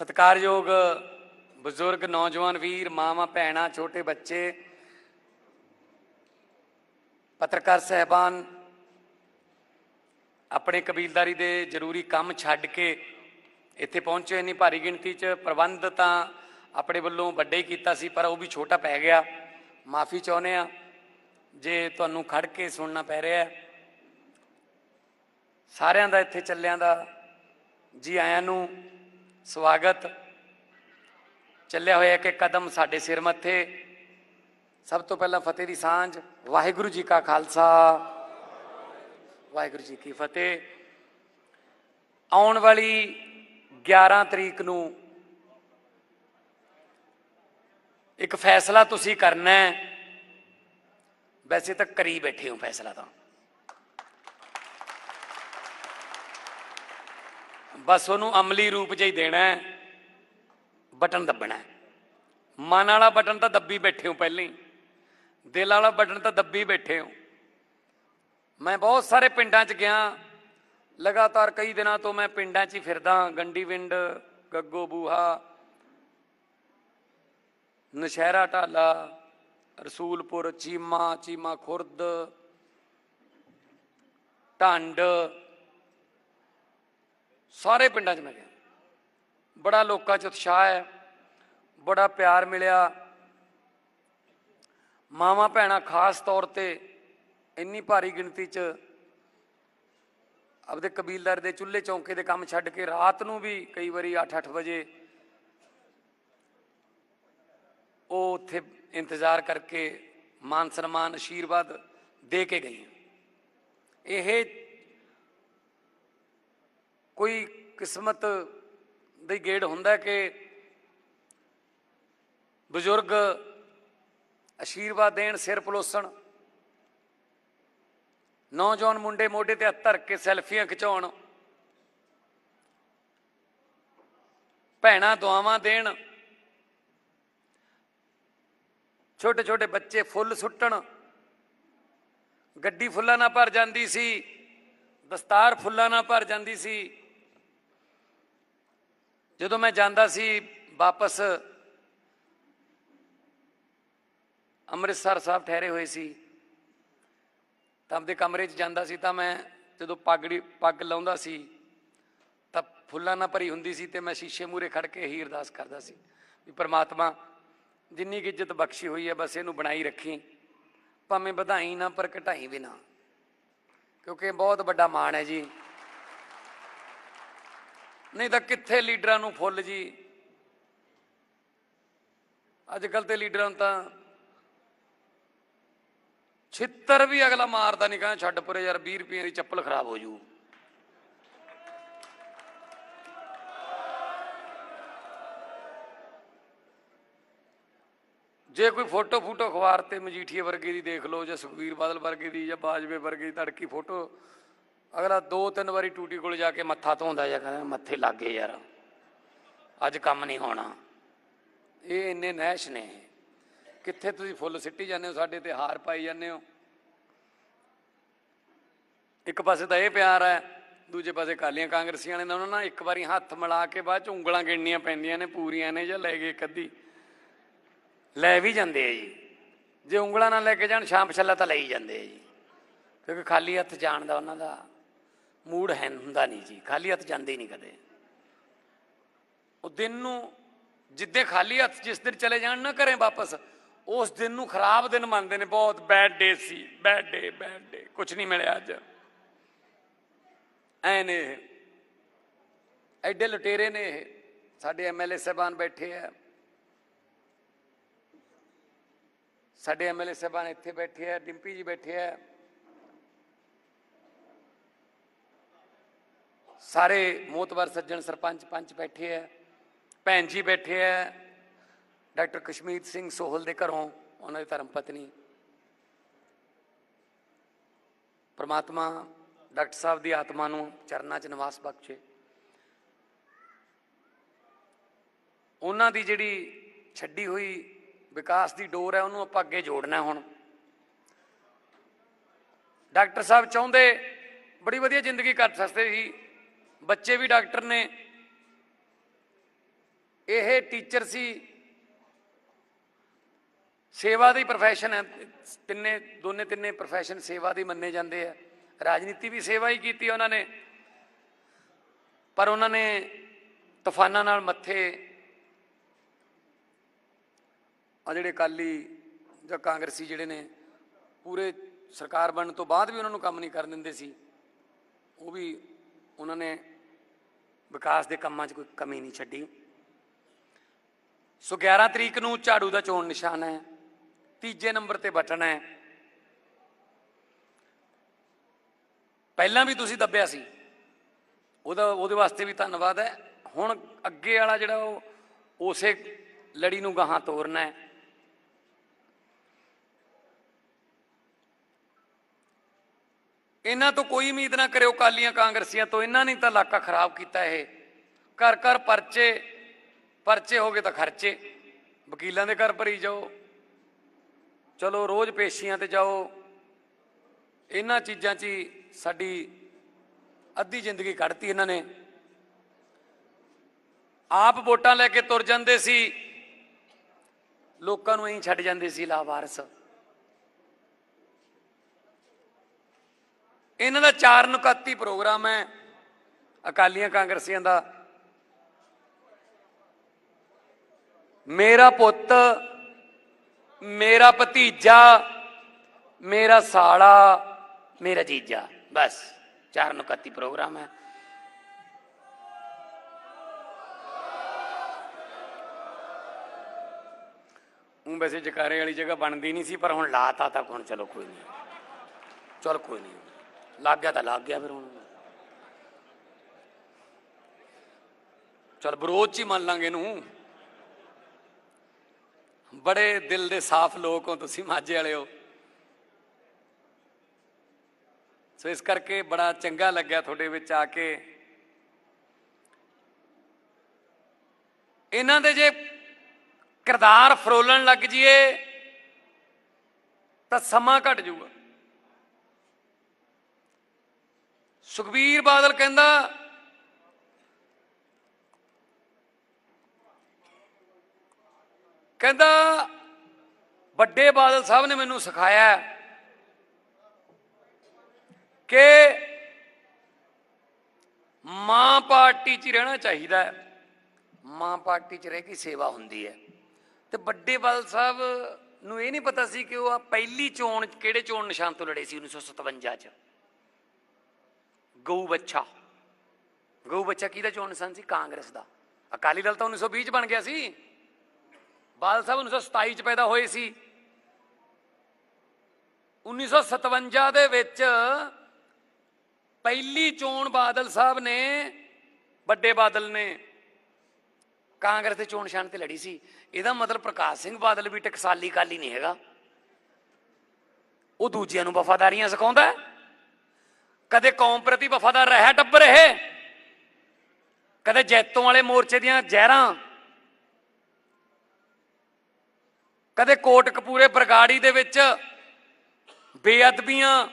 ਸਤਿਕਾਰਯੋਗ ਬਜ਼ੁਰਗ, ਨੌਜਵਾਨ ਵੀਰ, ਮਾਵਾਂ, ਭੈਣਾਂ, ਛੋਟੇ ਬੱਚੇ, ਪੱਤਰਕਾਰ ਸਹਿਬਾਨ, ਆਪਣੇ ਕਬੀਲਦਾਰੀ ਦੇ ਜ਼ਰੂਰੀ ਕੰਮ ਛੱਡ ਕੇ ਇੱਥੇ ਪਹੁੰਚੇ ਇੰਨੀ ਭਾਰੀ ਗਿਣਤੀ 'ਚ, ਪ੍ਰਬੰਧ ਤਾਂ ਆਪਣੇ ਵੱਲੋਂ ਵੱਡੇ ਹੀ ਕੀਤਾ ਸੀ, ਪਰ ਉਹ ਵੀ ਛੋਟਾ ਪੈ ਗਿਆ। ਮਾਫੀ ਚਾਹੁੰਦੇ ਆ ਜੇ ਤੁਹਾਨੂੰ ਖੜ ਕੇ ਸੁਣਨਾ ਪੈ ਰਿਹਾ ਸਾਰਿਆਂ ਦਾ ਇੱਥੇ ਚੱਲਿਆਂ ਦਾ ਜੀ ਆਇਆਂ ਨੂੰ ਸਵਾਗਤ। ਚੱਲਿਆ ਹੋਇਆ ਕਿ ਕਦਮ ਸਾਡੇ ਸਿਰ ਮੱਥੇ। ਸਭ ਤੋਂ ਪਹਿਲਾਂ ਫਤਿਹ ਦੀ ਸਾਂਝ, ਵਾਹਿਗੁਰੂ ਜੀ ਕਾ ਖਾਲਸਾ। ਵਾਹਿਗੁਰੂ ਜੀ ਕੀ ਫਤਿਹ। ਆਉਣ ਵਾਲੀ 11 ਤਰੀਕ ਨੂੰ ਇੱਕ ਫੈਸਲਾ ਤੁਸੀਂ ਕਰਨਾ ਹੈ। ਵੈਸੇ ਤਾਂ ਕਰੀ ਬੈਠੇ ਹੋ ਫੈਸਲਾ ਤਾਂ। ਬਸ ਉਹਨੂੰ ਅਮਲੀ ਰੂਪ 'ਚ ਹੀ ਦੇਣਾ ਹੈ। ਬਟਨ ਦੱਬਣਾ ਹੈ। ਮਨ ਵਾਲਾ ਬਟਨ ਤਾਂ ਦੱਬੀ ਬੈਠੇ ਹੋ ਪਹਿਲਾਂ ਹੀ। ਦਿਲ ਵਾਲਾ ਬਟਨ ਤਾਂ ਦੱਬੀ ਬੈਠੇ ਹੋ। ਮੈਂ ਬਹੁਤ ਸਾਰੇ ਪਿੰਡਾਂ 'ਚ ਗਿਆ। ਲਗਾਤਾਰ ਕਈ ਦਿਨਾਂ ਤੋਂ ਮੈਂ ਪਿੰਡਾਂ 'ਚ ਹੀ ਫਿਰਦਾ ਗੰਡੀ ਵਿੰਡ, ਗੱਗੋ ਬੂਹਾ, ਨਸ਼ਹਿਰਾ ਢਾਲਾ, ਰਸੂਲਪੁਰ ਚੀਮਾ ਚੀਮਾ ਖੁਰਦ, ਢੰਡ ਸਾਰੇ ਪਿੰਡਾਂ 'ਚ ਮੈਂ ਗਿਆ। ਬੜਾ ਲੋਕਾਂ 'ਚ ਉਤਸ਼ਾਹ ਹੈ, ਬੜਾ ਪਿਆਰ ਮਿਲਿਆ। ਮਾਵਾਂ ਭੈਣਾਂ ਖਾਸ ਤੌਰ ਤੇ ਇੰਨੀ ਭਾਰੀ ਗਿਣਤੀ 'ਚ ਆਪਦੇ ਕਬੀਲਦਾਰ ਦੇ ਚੁੱਲ੍ਹੇ ਚੌਂਕੇ ਦੇ ਕੰਮ ਛੱਡ ਕੇ ਰਾਤ ਨੂੰ ਵੀ ਕਈ ਵਾਰੀ 8-8 ਵਜੇ ਉਹ ਉੱਥੇ ਇੰਤਜ਼ਾਰ ਕਰਕੇ ਮਾਨ ਸਨਮਾਨ ਆਸ਼ੀਰਵਾਦ ਦੇ ਕੇ ਗਈਆਂ। ਇਹ ਕੋਈ ਕਿਸਮਤ ਦੀ ਗੇੜ ਹੁੰਦਾ ਕਿ ਬਜ਼ੁਰਗ ਆਸ਼ੀਰਵਾਦ ਦੇਣ, ਸਿਰ ਪਲੋਸਣ, ਨੌਜਵਾਨ ਮੁੰਡੇ ਮੋਢੇ ਤੇ ਹੱਥ ਧਰ ਕੇ ਸੈਲਫੀਆਂ ਖਿਚਾਉਣ, ਭੈਣਾਂ ਦੁਆਵਾਂ ਦੇਣ ਛੋਟੇ ਛੋਟੇ ਬੱਚੇ ਫੁੱਲ ਸੁੱਟਣ, ਗੱਡੀ ਫੁੱਲਾਂ ਨਾਲ ਭਰ ਜਾਂਦੀ ਸੀ, ਦਸਤਾਰ ਫੁੱਲਾਂ ਨਾਲ ਭਰ ਜਾਂਦੀ ਸੀ ਜਦੋਂ ਮੈਂ ਜਾਂਦਾ ਸੀ ਵਾਪਸ, ਅੰਮ੍ਰਿਤਸਰ ਸਾਹਿਬ ਠਹਿਰੇ ਹੋਏ ਸੀ, ਤਾਂ ਆਪਦੇ ਕਮਰੇ 'ਚ ਜਾਂਦਾ ਸੀ, ਤਾਂ ਮੈਂ ਜਦੋਂ ਪੱਗੜੀ, ਪੱਗ ਲਾਉਂਦਾ ਸੀ, ਤਾਂ ਫੁੱਲਾਂ ਨਾਲ ਭਰੀ ਹੁੰਦੀ ਸੀ ਤੇ ਮੈਂ ਸ਼ੀਸ਼ੇ ਮੂਰੇ ਖੜ ਕੇ ਇਹੀ ਅਰਦਾਸ ਕਰਦਾ ਸੀ ਵੀ ਪ੍ਰਮਾਤਮਾ ਜਿੰਨੀ ਕੁ ਇੱਜ਼ਤ ਬਖਸ਼ੀ ਹੋਈ ਹੈ, ਬਸ ਇਹਨੂੰ ਬਣਾਈ ਰੱਖੀ। ਭਾਵੇਂ ਵਧਾਈ ਨਾ, ਪਰ ਘਟਾਈ ਵੀ ਨਾ। ਕਿਉਂਕਿ ਇਹ ਬਹੁਤ ਵੱਡਾ ਮਾਣ ਹੈ ਜੀ। ਨਹੀਂ ਤਾਂ ਕਿੱਥੇ ਲੀਡਰਾਂ ਨੂੰ ਫੁੱਲ ਜੀ? ਅੱਜ ਕੱਲ ਤੇ ਲੀਡਰਾਂ ਨੂੰ ਤਾਂ ਛਿੱਤਰ ਵੀ ਅਗਲਾ ਮਾਰਦਾ ਨਹੀਂ ਕਹਿੰਦਾ ਛੱਡ ਪਰੇ ਯਾਰ 20 ਰੁਪਏ ਦੀ ਚੱਪਲ ਖਰਾਬ ਹੋ ਜੂ। ਜੇ ਕੋਈ ਫੋਟੋ ਫੋਟੋ ਅਖਬਾਰ ਤੇ ਮਜੀਠੀਏ ਵਰਗੇ ਦੀ ਦੇਖ ਲਓ, ਜਾਂ ਸੁਖਵੀਰ ਬਾਦਲ ਵਰਗੇ ਦੀ, ਜਾਂ ਬਾਜਵੇ ਵਰਗੇ ਦੀ ਤੜਕੀ ਫੋਟੋ ਅਗਲਾ ਦੋ ਤਿੰਨ ਵਾਰੀ ਟੂਟੀ ਕੋਲ ਜਾ ਕੇ ਮੱਥਾ ਧੋਂਦਾ ਜਾਂ ਕਹਿੰਦਾ ਮੱਥੇ ਲੱਗੇ ਯਾਰ, ਅੱਜ ਕੰਮ ਨਹੀਂ ਹੋਣਾ। ਇਹ ਇੰਨੇ ਨਹਿਸ਼ ਨੇ ਕਿੱਥੇ ਤੁਸੀਂ ਫੁੱਲ ਸਿੱਟੀ ਜਾਂਦੇ ਹੋ, ਸਾਡੇ ਤੇ ਹਾਰ ਪਾਈ ਜਾਂਦੇ ਹੋ। ਇੱਕ ਪਾਸੇ ਤਾਂ ਇਹ ਪਿਆਰ ਹੈ, ਦੂਜੇ ਪਾਸੇ ਕਾਲੀਆਂ ਕਾਂਗਰਸੀਆਂ ਨੇ ਉਹਨਾਂ ਨਾਲ ਇੱਕ ਵਾਰੀ ਹੱਥ ਮਿਲਾ ਕੇ ਬਾਅਦ ਚ ਉਂਗਲਾਂ ਗਿਣਨੀਆਂ ਪੈਂਦੀਆਂ ਨੇ, ਪੂਰੀਆਂ ਨੇ ਜਾਂ ਲੈ ਗਏ ਕੱਦੀ ਲੈ ਵੀ ਜਾਂਦੇ ਆ ਜੀ। ਜੇ ਉਂਗਲਾਂ ਨਾਲ ਲੈ ਕੇ ਜਾਣ ਸ਼ਾਮ ਛੱਲਾ ਤਾਂ ਲਈ ਜਾਂਦੇ ਆ ਜੀ। ਕਿਉਂਕਿ ਖਾਲੀ ਹੱਥ ਜਾਣ ਦਾ ਉਹਨਾਂ ਦਾ। ਮੂਡ ਹੈ, ਹੁੰਦਾ ਨਹੀਂ ਜੀ, ਖਾਲੀ ਹੱਥ ਜਾਂਦੇ ਹੀ ਨਹੀਂ ਕਦੇ। ਉਹ ਦਿਨ ਨੂੰ ਜਿੱਦੇ ਖਾਲੀ ਹੱਥ ਜਿਸ ਦਿਨ ਚਲੇ ਜਾਣ ਨਾ ਘਰੇ ਵਾਪਸ, ਉਸ ਦਿਨ ਨੂੰ ਖਰਾਬ ਦਿਨ ਮੰਨਦੇ ਨੇ, ਬਹੁਤ ਬੈਡ ਡੇ ਸੀ ਬੈਡ ਡੇ ਬੈਡ ਡੇ ਕੁਝ ਨਹੀਂ ਮਿਲਿਆ ਅੱਜ। ਐ ਨੇ ਇਹ। ਐਡੇ ਲੁਟੇਰੇ ਨੇ ਇਹ, ਸਾਡੇ ਐਮਐਲਏ ਸਾਹਿਬਾਨ ਬੈਠੇ ਆ। ਸਾਡੇ ਐਮਐਲਏ ਸਾਹਿਬਾਨ ਇੱਥੇ ਬੈਠੇ ਆ, ਡਿੰਪੀ ਜੀ ਬੈਠੇ ਆ। ਸਾਰੇ ਮੋਤਵਰ ਸੱਜਣ ਸਰਪੰਚ ਪੰਚ ਬੈਠੇ ਆ, ਭੈਣ ਜੀ ਬੈਠੇ ਆ, ਡਾਕਟਰ ਕਸ਼ਮੀਰ ਸਿੰਘ ਸੋਹਲ ਦੇ ਘਰੋਂ ਉਹਨਾਂ ਦੀ ਧਰਮ ਪਤਨੀ। ਪਰਮਾਤਮਾ ਡਾਕਟਰ ਸਾਹਿਬ ਦੀ ਆਤਮਾ ਨੂੰ ਚਰਨਾਂ 'ਚ ਨਿਵਾਸ ਬਖਸ਼ੇ। ਉਹਨਾਂ ਦੀ ਜਿਹੜੀ ਛੱਡੀ ਹੋਈ ਵਿਕਾਸ ਦੀ ਡੋਰ ਹੈ, ਉਹਨੂੰ ਆਪਾਂ ਅੱਗੇ ਜੋੜਨਾ ਹੁਣ। ਡਾਕਟਰ ਸਾਹਿਬ ਚਾਹੁੰਦੇ ਬੜੀ ਵਧੀਆ ਜ਼ਿੰਦਗੀ ਕੱਟ ਸਕਦੇ ਸੀ। ਬੱਚੇ ਵੀ ਡਾਕਟਰ ਨੇ। ਇਹ ਟੀਚਰ ਸੀ। ਸੇਵਾ ਦੀ ਪ੍ਰੋਫੈਸ਼ਨ ਹੈ। ਤਿੰਨੇ, ਦੋਨੇ ਤਿੰਨੇ ਪ੍ਰੋਫੈਸ਼ਨ ਸੇਵਾ ਦੀ ਮੰਨੇ ਜਾਂਦੇ ਆ। ਰਾਜਨੀਤੀ ਵੀ ਸੇਵਾ ਹੀ ਕੀਤੀ ਉਹਨਾਂ ਨੇ। ਪਰ ਉਹਨਾਂ ਨੇ ਤੂਫਾਨਾਂ ਨਾਲ ਮੱਥੇ ਆ ਜਿਹੜੇ ਕਾਲੀ ਜਾਂ ਕਾਂਗਰਸੀ ਜਿਹੜੇ ਨੇ, ਪੂਰੇ ਸਰਕਾਰ ਬਣਨ ਤੋਂ ਬਾਅਦ ਵੀ ਉਹਨਾਂ ਨੂੰ ਕੰਮ ਨਹੀਂ ਕਰਨ ਦਿੰਦੇ ਸੀ। ਉਹ ਵੀ ਉਹਨਾਂ ਨੇ ਵਿਕਾਸ ਦੇ ਕੰਮਾਂ 'ਚ ਕੋਈ ਕਮੀ ਨਹੀਂ ਛੱਡੀ। ਸੋ 11 ਤਰੀਕ ਨੂੰ ਝਾੜੂ ਦਾ ਚੋਣ ਨਿਸ਼ਾਨ ਹੈ, ਤੀਜੇ ਨੰਬਰ ਤੇ ਬਟਨ ਹੈ। ਪਹਿਲਾਂ ਵੀ ਤੁਸੀਂ ਦੱਬਿਆ ਸੀ। ਉਹਦਾ, ਉਹਦੇ ਵਾਸਤੇ ਵੀ ਧੰਨਵਾਦ ਹੈ। ਹੁਣ ਅੱਗੇ ਵਾਲਾ ਜਿਹੜਾ ਉਹ, ਉਸੇ ਲੜੀ ਨੂੰ ਗਾਹਾਂ ਤੋਰਨਾ ਹੈ। ਇਹਨਾਂ ਤੋਂ ਕੋਈ ਉਮੀਦ ਨਾ ਕਰਿਓ ਕਾਲੀਆਂ ਕਾਂਗਰਸੀਆਂ ਤੋਂ, ਇਹਨਾਂ ਨੇ ਤਾਂ ਇਲਾਕਾ ਖਰਾਬ ਕੀਤਾ ਇਹ। ਘਰ ਘਰ ਪਰਚੇ ਪਰਚੇ ਹੋ ਗਏ ਤਾਂ ਖਰਚੇ। ਵਕੀਲਾਂ ਦੇ ਘਰ ਭਰੀ ਜਾਓ। ਚਲੋ, ਰੋਜ਼ ਪੇਸ਼ੀਆਂ ਤੇ ਜਾਓ। ਇਹਨਾਂ ਚੀਜ਼ਾਂ 'ਚ ਹੀ ਸਾਡੀ ਅੱਧੀ ਜ਼ਿੰਦਗੀ ਕੱਢਤੀ ਇਹਨਾਂ ਨੇ। ਆਪ ਵੋਟਾਂ ਲੈ ਕੇ ਤੁਰ ਜਾਂਦੇ ਸੀ। ਲੋਕਾਂ ਨੂੰ ਐਂ ਛੱਡ ਜਾਂਦੇ ਸੀ ਲਾਵਾਰਸ। ਇਹਨਾਂ ਦਾ ਚਾਰ ਨੁਕਾਤੀ ਪ੍ਰੋਗਰਾਮ ਹੈ, ਅਕਾਲੀਆਂ ਕਾਂਗਰਸੀਆਂ ਦਾ। ਮੇਰਾ ਪੁੱਤ, ਮੇਰਾ ਭਤੀਜਾ, ਮੇਰਾ ਸਾਲਾ, ਮੇਰਾ ਜੀਜਾ, ਬਸ, ਚਾਰ ਨੁਕਾਤੀ ਪ੍ਰੋਗਰਾਮ ਹੈ। ਉਹ ਵੈਸੇ ਜਕਾਰੇ ਵਾਲੀ ਜਗ੍ਹਾ ਬਣਦੀ ਨਹੀਂ ਸੀ, ਪਰ ਹੁਣ ਲਾਤਾ ਤਾਂ ਹੁਣ ਚਲੋ ਕੋਈ ਨਹੀਂ। ਚਲ ਕੋਈ ਨਹੀਂ। ਲੱਗ ਗਿਆ ਤਾਂ ਲੱਗ ਗਿਆ ਫਿਰ ਹੁਣ। ਚਲ ਵਿਰੋਧ ਚ ਹੀ ਮੰਨ ਲਾਂਗੇ ਇਹਨੂੰ। ਬੜੇ ਦਿਲ ਦੇ ਸਾਫ਼ ਲੋਕ ਹੋ ਤੁਸੀਂ ਮਾਝੇ ਵਾਲੇ ਹੋ। ਸੋ ਇਸ ਕਰਕੇ ਬੜਾ ਚੰਗਾ ਲੱਗਿਆ ਤੁਹਾਡੇ ਵਿੱਚ ਆ ਕੇ। ਇਹਨਾਂ ਦੇ ਜੇ ਕਿਰਦਾਰ ਫਰੋਲਣ ਲੱਗ ਜੀਏ ਤਾਂ ਸਮਾਂ ਘਟ ਜਾਊਗਾ। ਸੁਖਬੀਰ ਬਾਦਲ ਕਹਿੰਦਾ ਕਹਿੰਦਾ, ਵੱਡੇ ਬਾਦਲ ਸਾਹਿਬ ਨੇ ਮੈਨੂੰ ਸਿਖਾਇਆ ਕਿ ਮਾਂ ਪਾਰਟੀ 'ਚ ਰਹਿਣਾ ਚਾਹੀਦਾ ਹੈ। ਮਾਂ ਪਾਰਟੀ 'ਚ ਰਹਿ ਕੇ ਸੇਵਾ ਹੁੰਦੀ ਹੈ। ਤੇ ਵੱਡੇ ਬਾਦਲ ਸਾਹਿਬ ਨੂੰ ਇਹ ਨਹੀਂ ਪਤਾ ਸੀ ਕਿ ਉਹ ਆ ਪਹਿਲੀ ਚੋਣ ਕਿਹੜੇ ਚੋਣ ਨਿਸ਼ਾਨ ਤੋਂ ਲੜੇ ਸੀ 1957 'ਚ। ਗਊ ਬੱਚਾ ਗਊ ਬੱਚਾ ਕਿਹਦਾ ਚੋਣ ਨਿਸ਼ਾਨ ਸੀ? ਕਾਂਗਰਸ ਦਾ। ਅਕਾਲੀ ਦਲ ਤਾਂ 1920 'ਚ ਬਣ ਗਿਆ ਸੀ। ਬਾਦਲ ਸਾਹਿਬ 1927 'ਚ ਪੈਦਾ ਹੋਏ ਸੀ। 1957 ਦੇ ਵਿੱਚ ਪਹਿਲੀ ਚੋਣ ਬਾਦਲ ਸਾਹਿਬ ਨੇ, ਵੱਡੇ ਬਾਦਲ ਨੇ, ਕਾਂਗਰਸ ਦੇ ਚੋਣ ਨਿਸ਼ਾਨ ਤੇ ਲੜੀ ਸੀ। ਇਹਦਾ ਮਤਲਬ ਪ੍ਰਕਾਸ਼ ਸਿੰਘ ਬਾਦਲ ਵੀ ਟਕਸਾਲੀ ਕਾਲੀ ਨਹੀਂ ਹੈਗਾ। ਉਹ ਦੂਜਿਆਂ ਨੂੰ ਵਫਾਦਾਰੀਆਂ ਸਿਖਾਉਂਦਾ ਹੈ। ਕਦੇ ਕੌਮ ਪ੍ਰਤੀ ਵਫਾਦਾਰ ਰਿਹਾ ਟੱਬਰ ਇਹ। ਕਦੇ ਜੈਤੋਂ ਵਾਲੇ ਮੋਰਚੇ ਦੀਆਂ ਜ਼ਹਿਰਾਂ। ਕਦੇ ਕੋਟਕਪੂਰੇ ਬਰਗਾੜੀ ਦੇ ਵਿੱਚ ਬੇਅਦਬੀਆਂ।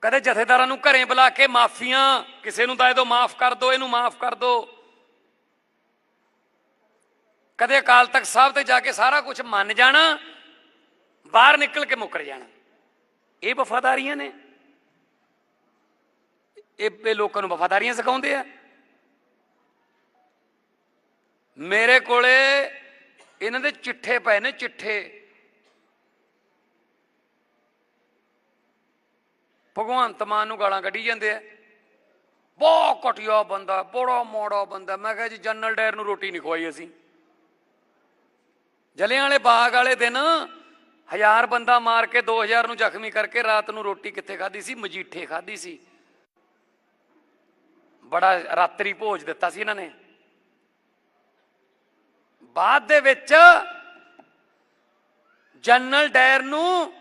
ਕਦੇ ਜਥੇਦਾਰਾਂ ਨੂੰ ਘਰੇ ਬੁਲਾ ਕੇ ਮਾਫੀਆਂ। ਕਿਸੇ ਨੂੰ ਤਾਂ ਇਹਦੋਂ ਮਾਫ ਕਰ ਦਿਓ, ਇਹਨੂੰ ਮਾਫ ਕਰ ਦਿਓ। ਕਦੇ ਅਕਾਲ ਤਖਤ ਸਾਹਿਬ ਤੇ ਜਾ ਕੇ ਸਾਰਾ ਕੁਝ ਮੰਨ ਜਾਣਾ, ਬਾਹਰ ਨਿਕਲ ਕੇ ਮੁੱਕਰ ਜਾਣਾ। ਇਹ ਵਫਾਦਾਰੀਆਂ ਨੇ। ਇਹ ਲੋਕਾਂ ਨੂੰ ਵਫਾਦਾਰੀਆਂ ਸਿਖਾਉਂਦੇ ਆ। ਮੇਰੇ ਕੋਲੇ ਇਹਨਾਂ ਦੇ ਚਿੱਠੇ ਪਏ ਨੇ, ਚਿੱਠੇ। ਭਗਵੰਤ ਮਾਨ ਨੂੰ ਗਾਲਾਂ ਕੱਢੀ ਜਾਂਦੇ ਆ। ਬਹੁਤ ਘਟਿਆ ਬੰਦਾ, ਬੜਾ ਮੋੜਾ ਬੰਦਾ। ਮੈਂ ਕਿਹਾ ਜੀ, ਜਨਰਲ ਡਾਇਰ ਨੂੰ ਰੋਟੀ ਨਹੀਂ ਖਵਾਈ ਅਸੀਂ। ਜਲਿਆਂ ਵਾਲੇ ਬਾਗ ਵਾਲੇ ਦਿਨ ਹਜ਼ਾਰ ਬੰਦਾ ਮਾਰ ਕੇ 2000 ਨੂੰ ਜ਼ਖਮੀ ਕਰਕੇ ਰਾਤ ਨੂੰ ਰੋਟੀ ਕਿੱਥੇ ਖਾਧੀ ਸੀ? ਮਜੀਠੇ ਖਾਧੀ ਸੀ। ਬੜਾ ਰਾਤਰੀ ਭੋਜ ਦਿੱਤਾ ਸੀ ਇਹਨਾਂ ਨੇ। ਬਾਅਦ ਦੇ ਵਿੱਚ ਜਨਰਲ ਡਾਇਰ ਨੂੰ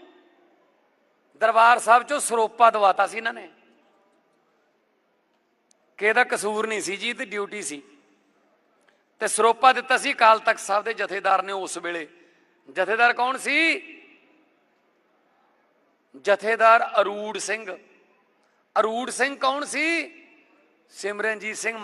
ਦਰਬਾਰ ਸਾਹਿਬ ਚੋਂ ਸਰੋਪਾ ਦਵਾਤਾ ਸੀ ਇਹਨਾਂ ਨੇ। ਕਿ ਇਹਦਾ ਕਸੂਰ ਨਹੀਂ ਸੀ ਜੀ ਤੇ ਡਿਊਟੀ ਸੀ। ਤੇ ਸਰੋਪਾ ਦਿੱਤਾ ਸੀ ਕਾਲ ਤਖਤ ਸਾਹਿਬ ਦੇ ਜਥੇਦਾਰ ਨੇ ਉਸ ਵੇਲੇ। ਜਥੇਦਾਰ ਕੌਣ ਸੀ? ਜਥੇਦਾਰ ਅਰੂੜ ਸਿੰਘ। ਅਰੂੜ ਸਿੰਘ ਕੌਣ ਸੀ? ਸਿਮਰਨਜੀਤ ਸਿੰਘ ਮਾਨ।